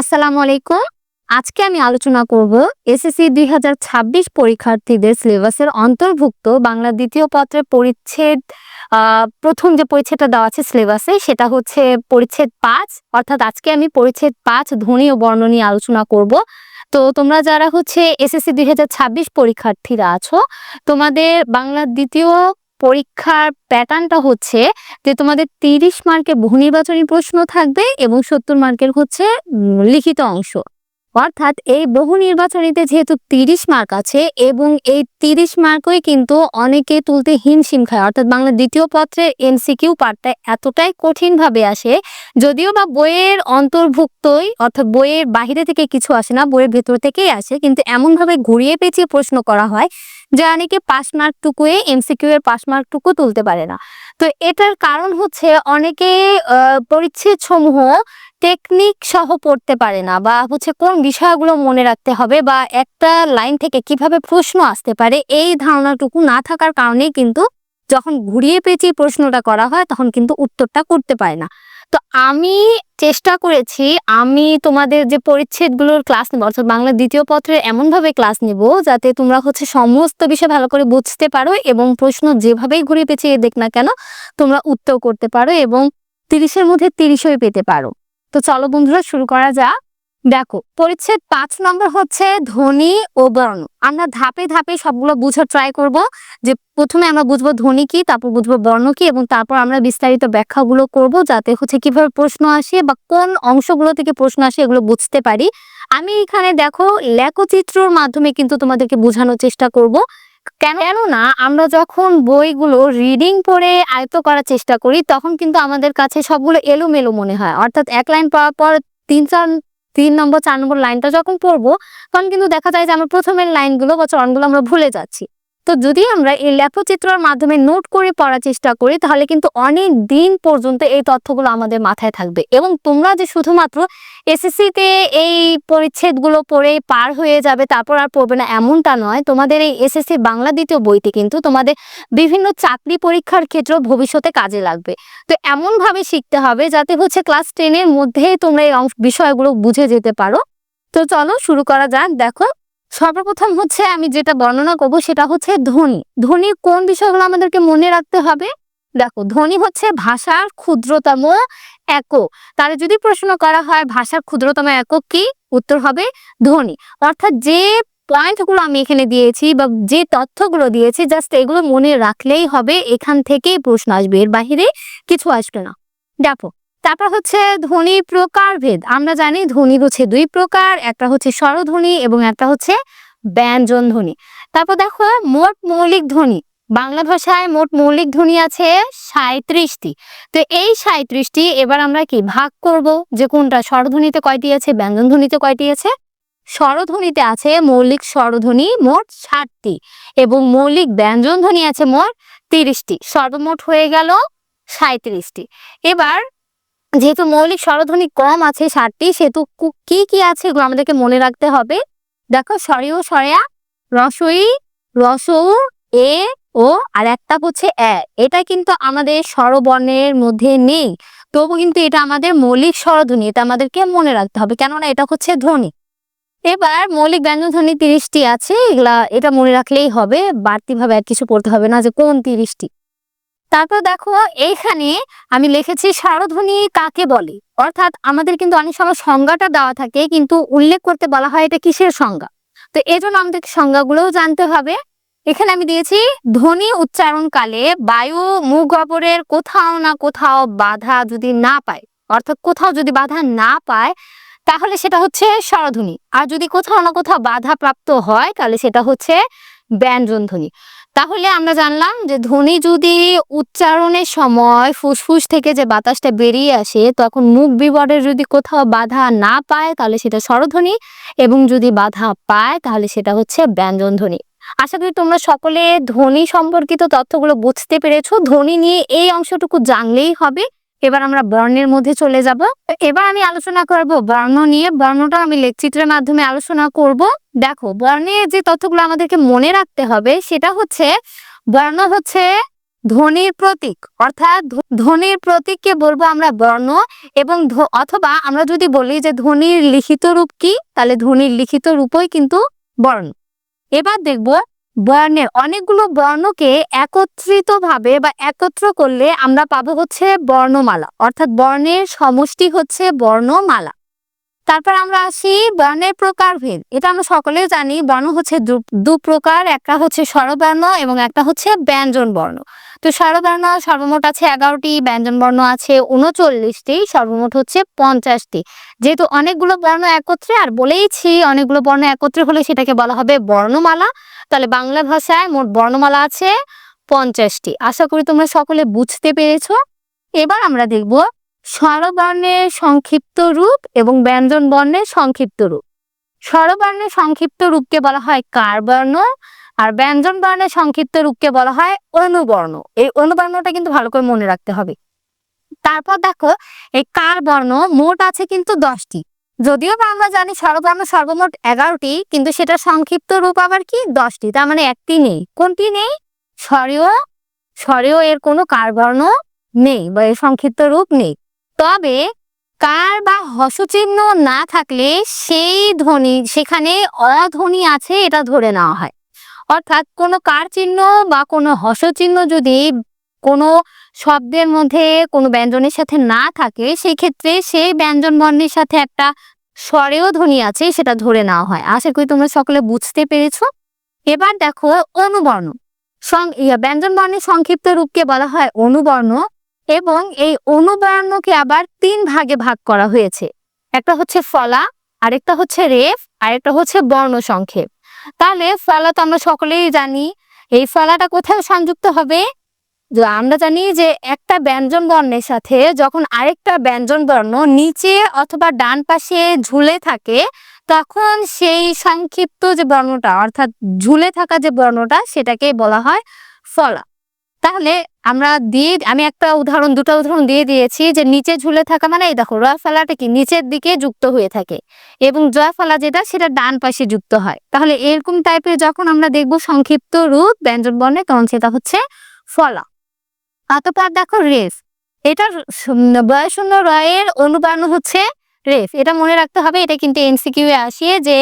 আসসালামু আলাইকুম। আজকে আমি আলোচনা করব এসএসসি দুই হাজার ছাব্বিশ পরীক্ষার্থীদের সিলেবাসের অন্তর্ভুক্ত বাংলা দ্বিতীয় পত্রের পরিচ্ছেদ প্রথম যে পরিচ্ছেদটা দেওয়া আছে সিলেবাসে সেটা হচ্ছে পরিচ্ছেদ পাঁচ। অর্থাৎ আজকে আমি পরিচ্ছেদ পাঁচ ধ্বনি ও বর্ণ নিয়ে আলোচনা করব। তো তোমরা যারা হচ্ছে এসএসসি দুই হাজার ছাব্বিশ পরীক্ষার্থীরা আছো, তোমাদের বাংলা দ্বিতীয় পরীক্ষার প্যাটার্নটা হচ্ছে যে তোমাদের তিরিশ মার্কের বহু নির্বাচনী প্রশ্ন থাকবে এবং সত্তর মার্কের হচ্ছে লিখিত অংশ। অর্থাৎ এই বহু নির্বাচনীতে যেহেতু তিরিশ মার্ক আছে এবং এই তিরিশ মার্কই কিন্তু অনেকে তুলতে হিমশিম খায়। অর্থাৎ বাংলা দ্বিতীয় পত্রের এমসিকিউ পার্টটা এতটাই কঠিন ভাবে আসে, যদিও বা বইয়ের অন্তর্ভুক্তই, অর্থাৎ বইয়ের বাহিরে থেকে কিছু আসে না, বইয়ের ভেতর থেকেই আসে, কিন্তু এমন ভাবে ঘুরিয়ে পেঁচিয়ে প্রশ্ন করা হয় যে অনেকে পাস মার্কটুকুয়ে এমসিকিউ এর পাস মার্কটুকু তুলতে পারে না। তো এটার কারণ হচ্ছে অনেকে পরিচ্ছেদ সমূহ টেকনিক সহ পড়তে পারে না বা হচ্ছে কোন বিষয়গুলো মনে রাখতে হবে বা একটা লাইন থেকে কীভাবে প্রশ্ন আসতে পারে, এই ধারণাটুকু না থাকার কারণেই কিন্তু যখন ঘুরিয়ে পেঁচিয়ে প্রশ্নটা করা হয় তখন কিন্তু উত্তরটা করতে পারে না। তো আমি চেষ্টা করেছি, আমি তোমাদের যে পরিচ্ছেদগুলোর ক্লাস নেব, অর্থাৎ বাংলা দ্বিতীয় পত্রের এমনভাবে ক্লাস নেব যাতে তোমরা হচ্ছে সমস্ত বিষয় ভালো করে বুঝতে পারো এবং প্রশ্ন যেভাবেই ঘুরিয়ে পেঁচিয়ে দেখ না কেন তোমরা উত্তর করতে পারো এবং তিরিশের মধ্যে তিরিশই পেতে পারো। তো চলো বন্ধুরা শুরু করা যাক। দেখো, পরিচ্ছেদ পাঁচ নম্বর হচ্ছে ধ্বনি ও বর্ণ। আমরা ধাপে ধাপে সবগুলো বুঝার ট্রাই করব যে প্রথমে আমরা বুঝব ধ্বনি কি, তারপর বুঝব বর্ণ কি, এবং তারপর আমরা বিস্তারিত ব্যাখ্যাগুলো করব যাতে হচ্ছে কীভাবে প্রশ্ন আসে বা কোন অংশগুলো থেকে প্রশ্ন আসে এগুলো বুঝতে পারি। আমি এখানে দেখো লেখচিত্রর মাধ্যমে কিন্তু তোমাদেরকে বোঝানোর চেষ্টা করব। কেননা আমরা যখন বইগুলো রিডিং পড়ে আয়ত্ত করার চেষ্টা করি, তখন কিন্তু আমাদের কাছে সবগুলো এলোমেলো মনে হয়। অর্থাৎ এক লাইন পাওয়ার পর তিন চার, তিন নম্বর, চার নম্বর লাইনটা যখন পড়ব, তখন কিন্তু দেখা যায় যে আমরা প্রথমের লাইনগুলো বা চরণগুলো আমরা ভুলে যাচ্ছি। তো যদি আমরা এই লেখচিত্রের মাধ্যমে নোট করে পড়ার চেষ্টা করি, তাহলে কিন্তু অনেক দিন পর্যন্ত এই তথ্যগুলো আমাদের মাথায় থাকবে। এবং তোমরা যে শুধুমাত্র এসএসসিতে এই পরিচ্ছেদগুলো পড়ে পার হয়ে যাবে, তারপর আর পড়বে না, এমনটা নয়। তোমাদের এই এসএসসি বাংলা দ্বিতীয় বইতে কিন্তু তোমাদের বিভিন্ন চাকরি পরীক্ষার ক্ষেত্রেও ভবিষ্যতে কাজে লাগবে। তো এমন ভাবে শিখতে হবে যাতে হচ্ছে ক্লাস টেনের মধ্যেই তোমরা এই বিষয়গুলো বুঝে যেতে পারো। তো চলো শুরু করা যাক। দেখো সর্বপ্রথম হচ্ছে আমি যেটা বর্ণনা করব সেটা হচ্ছে ধ্বনি। ধ্বনির কোন বিষয়গুলো আমাদেরকে মনে রাখতে হবে? দেখো, ধ্বনি হচ্ছে ভাষার ক্ষুদ্রতম একক। তাহলে যদি প্রশ্ন করা হয় ভাষার ক্ষুদ্রতম একক কি? উত্তর হবে ধ্বনি। অর্থাৎ যে পয়েন্টগুলো আমি এখানে দিয়েছি বা যে তথ্যগুলো দিয়েছি জাস্ট এগুলো মনে রাখলেই হবে, এখান থেকেই প্রশ্ন আসবে, এর বাহিরে কিছু আসবে না। দেখো তারপর হচ্ছে ধ্বনি প্রকারভেদ আমরা জানি ধ্বনি হচ্ছে দুই প্রকার, একটা হচ্ছে স্বরধ্বনি এবং একটা হচ্ছে ব্যঞ্জন ধ্বনি। তারপর দেখো, মোট মৌলিক ধ্বনি। বাংলা ভাষায় মোট মৌলিক ধ্বনি আছে সাঁত্রিশটি তো এই সাঁত্রিশটি এবার আমরা কি ভাগ করব? যে কোনটা? স্বরধ্বনিতে কয়টি আছে? ব্যঞ্জন ধ্বনিতে কয়টি আছে? স্বরধ্বনিতে আছে মৌলিক স্বরধ্বনি মোট ষাটটি এবং মৌলিক ব্যঞ্জন ধ্বনি আছে মোট তিরিশটি। সর্বমোট হয়ে গেল সাঁত্রিশটি এবার যেহেতু মৌলিক স্বরধ্বনি কম আছে ষাটটি সেহেতু কি কি আছে এগুলো আমাদেরকে মনে রাখতে হবে। দেখো সরেও সরেয়া রসই, রসৌ, এ, ও, আর একটা হচ্ছে এ এটা কিন্তু আমাদের স্বরবর্ণের মধ্যে নেই। তবু কিন্তু এটা আমাদের মৌলিক স্বরধ্বনি, এটা আমাদেরকে মনে রাখতে হবে। কেননা এটা হচ্ছে ধ্বনি। এবার মৌলিক ব্যঞ্জন ধ্বনি তিরিশটি আছে। এগুলা, এটা মনে রাখলেই হবে। বাড়তিভাবে আর কিছু পড়তে হবে না যে কোন তিরিশটি। তারপর দেখো এইখানে আমি লিখেছি স্বরধ্বনি কাকে বলে? অর্থাৎ আমাদের কিন্তু অনেক সময় সংজ্ঞাটা দেওয়া থাকে, কিন্তু উল্লেখ করতে বলা হয় এটা কিসের সংজ্ঞা? তো এই জন্য আমাদের সংজ্ঞাগুলোও জানতে হবে। এখানে আমি দিয়েছি, ধ্বনি উচ্চারণকালে বায়ু মুখ গবরের কোথাও না কোথাও বাধা যদি না পায়, অর্থাৎ কোথাও যদি বাধা না পায়, তাহলে সেটা হচ্ছে স্বরধ্বনি। আর যদি কোথাও না কোথাও বাধা প্রাপ্ত হয়, তাহলে সেটা হচ্ছে ব্যঞ্জন ধ্বনি তাহলে আমরা জানলাম যে ধ্বনি যদি উচ্চারণের সময় ফুসফুস থেকে যে বাতাসটা বেরিয়ে আসে, তখন মুখ বিবরের যদি কোথাও বাধা না পায়, তাহলে সেটা স্বরধ্বনি এবং যদি বাধা পায়, তাহলে সেটা হচ্ছে ব্যঞ্জন ধ্বনি। আশা করি তোমরা সকলে ধ্বনি সম্পর্কিত তথ্যগুলো বুঝতে পেরেছ। ধ্বনি নিয়ে এই অংশটুকু জানলেই হবে। এবার আমরা বর্ণের মধ্যে চলে যাব। এবার আমি আলোচনা করব বর্ণ নিয়ে। বর্ণটা আমি লেখচিত্রের মাধ্যমে আলোচনা করব। দেখো, বর্ণে যে তথ্যগুলো আমাদেরকে মনে রাখতে হবে সেটা হচ্ছে, বর্ণ হচ্ছে ধ্বনির প্রতীক। অর্থাৎ ধ্বনির প্রতীককে বলব আমরা বর্ণ এবং অথবা আমরা যদি বলি যে ধ্বনির লিখিত রূপ কি, তাহলে ধ্বনির লিখিত রূপই কিন্তু বর্ণ। এবার দেখব বর্ণের অনেকগুলো বর্ণকে একত্রিত ভাবে বা একত্র করলে আমরা পাবো হচ্ছে বর্ণমালা। অর্থাৎ বর্ণের সমষ্টি হচ্ছে বর্ণমালা। তারপর আমরা আসি বর্ণের প্রকারভেদ। এটা আমরা সকলেই জানি, বর্ণ হচ্ছে দু প্রকার, একটা হচ্ছে স্বরবর্ণ এবং একটা হচ্ছে ব্যঞ্জন বর্ণ। তো স্বরবর্ণ সর্বমোট আছে এগারোটি, ব্যঞ্জন বর্ণ আছে উনচল্লিশটি, সর্বমোট হচ্ছে পঞ্চাশটি। যেহেতু অনেকগুলো বর্ণ একত্রে, আর বলেইছি অনেকগুলো বর্ণ একত্রে হলে সেটাকে বলা হবে বর্ণমালা। তাহলে বাংলা ভাষায় মোট বর্ণমালা আছে পঞ্চাশটি। আশা করি তোমরা সকলে বুঝতে পেরেছ। এবার আমরা দেখব স্বরবর্ণের সংক্ষিপ্ত রূপ এবং ব্যঞ্জন বর্ণের সংক্ষিপ্ত রূপ। স্বরবর্ণের সংক্ষিপ্ত রূপকে বলা হয় কার বর্ণ আর ব্যঞ্জন বর্ণের সংক্ষিপ্ত রূপকে বলা হয় অনুবর্ণ। এই অনুবর্ণটা কিন্তু ভালো করে মনে রাখতে হবে। তারপর দেখো, এই কার বর্ণ মোট আছে কিন্তু দশটি। যদিও বা আমরা জানি স্বরবর্ণ সর্বমোট এগারোটি, কিন্তু সেটা সংক্ষিপ্ত রূপ আবার কি? দশটি। তার মানে একটি নেই। কোনটি নেই? স্বরেও স্বরেও এর কোনো কার বর্ণ নেই বা এর সংক্ষিপ্ত রূপ নেই। তবে কার বা হসচিহ্ন না থাকলে সেই ধ্বনি, সেখানে অধ্বনি আছে, এটা ধরে নেওয়া হয়। অর্থাৎ কোনো কার চিহ্ন বা কোনো হসচিহ্ন যদি কোনো শব্দের মধ্যে কোনো ব্যঞ্জনের সাথে না থাকে সেই ক্ষেত্রে সেই ব্যঞ্জন বর্ণের সাথে একটা স্বরেও ধ্বনি আছে, সেটা ধরে নেওয়া হয়। আশা করি তোমরা সকলে বুঝতে পেরেছ। এবার দেখো অনুবর্ণ। ব্যঞ্জন বর্ণের সংক্ষিপ্ত রূপকে বলা হয় অনুবর্ণ এবং এই অনুবর্ণকে আবার তিন ভাগে ভাগ করা হয়েছে। একটা হচ্ছে ফলা, আরেকটা হচ্ছে রেফ, আরেকটা হচ্ছে বর্ণ সংক্ষেপ। তাহলে ফলা তো আমরা সকলেই জানি। এই ফলাটা কোথায় সংযুক্ত হবে? আমরা জানি যে একটা ব্যঞ্জন বর্ণের সাথে যখন আরেকটা ব্যঞ্জন বর্ণ নিচে অথবা ডান পাশে ঝুলে থাকে, তখন সেই সংক্ষিপ্ত যে বর্ণটা, অর্থাৎ ঝুলে থাকা যে বর্ণটা, সেটাকে বলা হয় ফলা। তাহলে আমরা দিয়ে, আমি একটা উদাহরণ, দুটো উদাহরণ দিয়ে দিয়েছি যে নিচে ঝুলে থাকা মানে এই দেখো, র ফলাটা কি? নিচের দিকে যুক্ত হয়ে থাকে এবং জয়া ফলা যেটা, সেটা ডান পাশে যুক্ত হয়। তাহলে এরকম টাইপের যখন আমরা দেখব সংক্ষিপ্ত রূপ ব্যঞ্জন বর্ণে, তখন সেটা হচ্ছে ফলা। অতপর দেখো রেফ। এটা বয়শূন্য রয়ের অনুবর্ণ হচ্ছে রেফ। এটা মনে রাখতে হবে, এটা কিন্তু এমসিকিউ এ আসে যে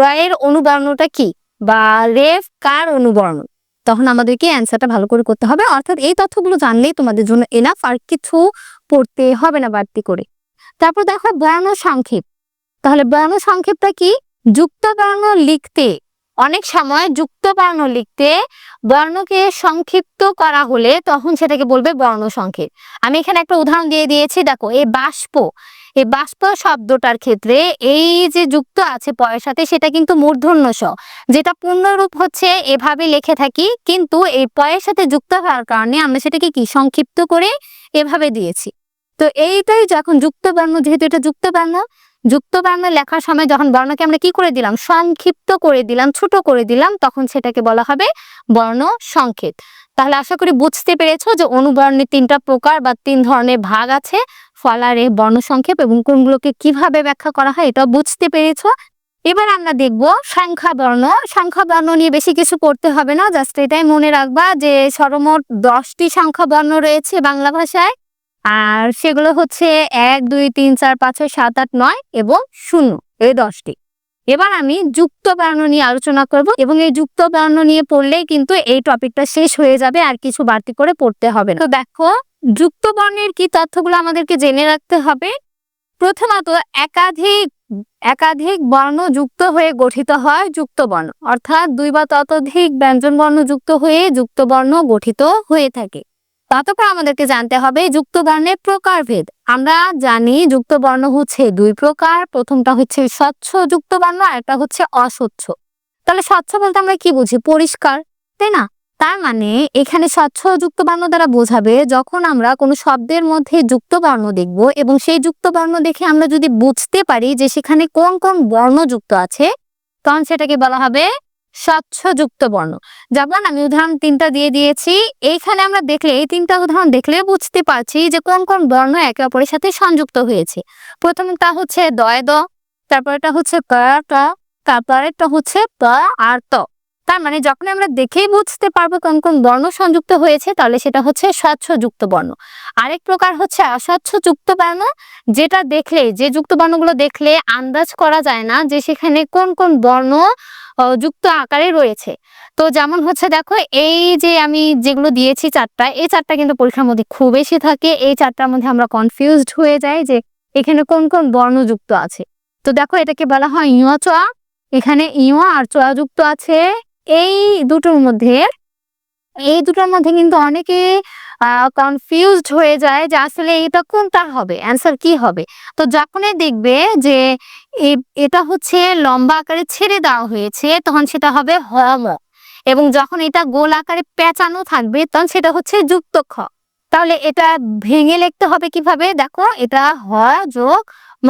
রয়ের অনুবর্ণটা কি? বা রেফ কার অনুবর্ণ তখন আমাদেরকে অ্যান্সারটা ভালো করে করতে হবে। অর্থাৎ এই তথ্যগুলো জানলেই তোমাদের জন্য এনাফ আর কিছু পড়তে হবে না বাড়তি করে। তারপর দেখো বর্ণ সংক্ষেপ। তাহলে বর্ণ সংক্ষেপটা কি? যুক্ত বর্ণ লিখতে অনেক সময় যুক্ত বর্ণ লিখতে বর্ণকে সংক্ষিপ্ত করা হলে তখন সেটাকে বলবে বর্ণ সংক্ষেপ। আমি এখানে একটা উদাহরণ দিয়ে দিয়েছি, দেখো, এই বাষ্প এই বাষ্প শব্দটার ক্ষেত্রে এই যে যুক্ত আছে পয়ের সাথে সেটা কিন্তু মূর্ধন্য স যেটা পূর্ণরূপ হচ্ছে এভাবে লিখে থাকি, কিন্তু এই পয়ের সাথে যুক্ত হওয়ার কারণে আমরা সেটাকে কি, সংক্ষিপ্ত করে এভাবে দিয়েছি। তো এইটাই যখন যুক্ত বর্ণ, যেহেতু এটা যুক্ত বর্ণ যুক্ত বর্ণ লেখার সময় যখন বর্ণকে আমরা কি করে দিলাম? সংক্ষিপ্ত করে দিলাম, ছোট করে দিলাম, তখন সেটাকে বলা হবে বর্ণ সংক্ষেপ তাহলে আশা করি বুঝতে পেরেছ যে অনুবর্ণের তিনটা প্রকার বা তিন ধরনের ভাগ আছে, ফলারে বর্ণ সংক্ষেপ এবং কোনগুলোকে কীভাবে ব্যাখ্যা করা হয় এটা বুঝতে পেরেছ। এবার আমরা দেখব সংখ্যা বর্ণ। সংখ্যা বর্ণ নিয়ে বেশি কিছু পড়তে হবে না, জাস্ট এটাই মনে রাখবা যে সর্বমোট দশটি সংখ্যা বর্ণ রয়েছে বাংলা ভাষায়। আর সেগুলো হচ্ছে এক, দুই, তিন, চার, পাঁচ, ছয়, সাত, আট, নয় এবং শূন্য এই দশটি। এবার আমি যুক্ত বর্ণ নিয়ে আলোচনা করব এবং এই যুক্ত বর্ণ নিয়ে পড়লেই কিন্তু এই টপিকটা শেষ হয়ে যাবে, আর কিছু বাড়তি করে পড়তে হবে না। তো দেখো, যুক্ত বর্ণের কি তথ্যগুলো আমাদেরকে জেনে রাখতে হবে? প্রথমত, একাধিক একাধিক বর্ণ যুক্ত হয়ে গঠিত হয় যুক্ত বর্ণ। অর্থাৎ দুই বা ততোধিক ব্যঞ্জন বর্ণ যুক্ত হয়ে যুক্ত বর্ণ গঠিত হয়ে থাকে। ততপর আমাদেরকে জানতে হবে যুক্ত বর্ণের প্রকারভেদ। আমরা জানি যুক্ত বর্ণ হচ্ছে দুই প্রকার, প্রথমটা হচ্ছে স্বচ্ছ যুক্ত বর্ণ আর একটা হচ্ছে অস্বচ্ছ। তাহলে স্বচ্ছ বলতে আমরা কি বুঝি? পরিষ্কার, তাই না? তার মানে এখানে স্বচ্ছ যুক্ত বর্ণ দ্বারা বোঝাবে যখন আমরা কোনো শব্দের মধ্যে যুক্ত বর্ণ দেখব এবং সেই যুক্ত বর্ণ দেখে আমরা যদি বুঝতে পারি যে সেখানে কোন কোন বর্ণ যুক্ত আছে, তখন সেটাকে বলা হবে স্বচ্ছ যুক্ত বর্ণ। যেমন আমি উদাহরণ তিনটা দিয়ে দিয়েছি। এইখানে আমরা দেখলে, এই তিনটা উদাহরণ দেখলে বুঝতে পারছি যে কোন কোন বর্ণ একে অপরের সাথে সংযুক্ত হয়েছে। প্রথমটা হচ্ছে দয় দ তারপর এটা হচ্ছে ক তারপর একটা হচ্ছে প আর ত। তার মানে যখন আমরা দেখেই বুঝতে পারব কোন কোন বর্ণ সংযুক্ত হয়েছে, তাহলে সেটা হচ্ছে স্বচ্ছযুক্ত বর্ণ। আরেক প্রকার হচ্ছে অস্বচ্ছযুক্ত বর্ণ, যেটা দেখলে, যে যুক্ত বর্ণগুলো দেখলে আন্দাজ করা যায় না যে সেখানে কোন কোন বর্ণ যুক্ত আকারে রয়েছে। তো যেমন হচ্ছে দেখো, এই যে আমি যেগুলো দিয়েছি চারটা, এই চারটা কিন্তু পরীক্ষার মধ্যে খুব বেশি থাকে। এই চারটার মধ্যে আমরা কনফিউজড হয়ে যাই যে এখানে কোন কোন বর্ণ যুক্ত আছে। তো দেখো, এটাকে বলা হয় ইঁয়া চোয়া এখানে ইঁয়া আর চোয়া যুক্ত আছে। এই দুটোর মধ্যে এই দুটোর মধ্যে কিন্তু অনেকে কনফিউজড হয়ে যায় যে আসলে এটা কোনটা হবে? অ্যান্সার কি হবে? তো যখনই দেখবে যে এটা হচ্ছে লম্বা আকারে ছেড়ে দেওয়া হয়েছে, তখন সেটা হবে হম এবং যখন এটা গোল আকারে পেঁচানো থাকবে, তখন সেটা হচ্ছে যুক্ত খ তাহলে এটা ভেঙে লিখতে হবে কীভাবে? দেখো, এটা হ যোগ ম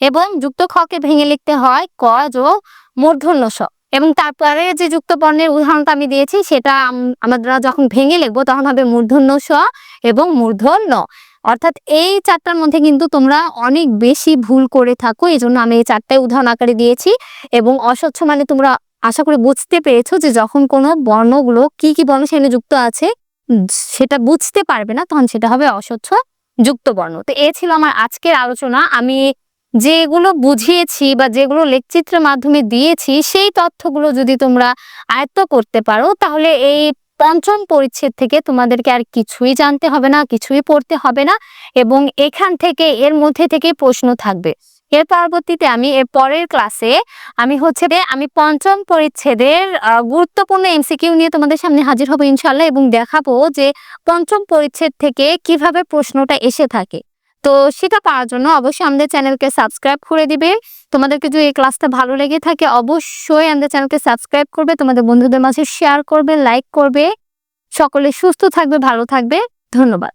এবং যুক্ত খকে ভেঙে লিখতে হয় ক যোগ মূর্ধন্য স এবং তারপরে যে যুক্ত বর্ণের উদাহরণটা আমি দিয়েছি, সেটা আমরা যখন ভেঙে লিখব তখন হবে মূর্ধন্য স এবং মূর্ধন্য। অর্থাৎ এই চারটার মধ্যে কিন্তু তোমরা অনেক বেশি ভুল করে থাকো এই জন্য আমি এই চারটায় উদাহরণ আকারে দিয়েছি। এবং অস্বচ্ছ মানে তোমরা আশা করি বুঝতে পেরেছ যে যখন কোনো বর্ণগুলো কি কি বর্ণ সেখানে যুক্ত আছে, সেটা বুঝতে পারবে না, তখন সেটা হবে অস্বচ্ছ যুক্ত বর্ণ তো এ ছিল আমার আজকের আলোচনা। আমি যেগুলো বুঝিয়েছি বা যেগুলো লেখচিত্রের মাধ্যমে দিয়েছি, সেই তথ্যগুলো যদি তোমরা আয়ত্ত করতে পারো, তাহলে এই পঞ্চম পরিচ্ছেদ থেকে তোমাদেরকে আর কিছুই জানতে হবে না, কিছুই পড়তে হবে না এবং এখান থেকে, এর মধ্যে থেকে প্রশ্ন থাকবে। এর পরবর্তীতে আমি, এর পরের ক্লাসে আমি হচ্ছে আমি পঞ্চম পরিচ্ছেদের গুরুত্বপূর্ণ এমসিকিউ নিয়ে তোমাদের সামনে হাজির হব ইনশাল্লাহ এবং দেখাবো যে পঞ্চম পরিচ্ছেদ থেকে কীভাবে প্রশ্নটা এসে থাকে। তো সেটা পাওয়ার জন্য অবশ্যই আমাদের চ্যানেলকে সাবস্ক্রাইব করে দিবে। তোমাদেরকে যদি এই ক্লাসটা ভালো লেগে থাকে, অবশ্যই আমাদের চ্যানেলকে সাবস্ক্রাইব করবে, তোমাদের বন্ধুদের মাঝে শেয়ার করবে লাইক করবে। সকলে সুস্থ থাকবে, ভালো থাকবে। ধন্যবাদ।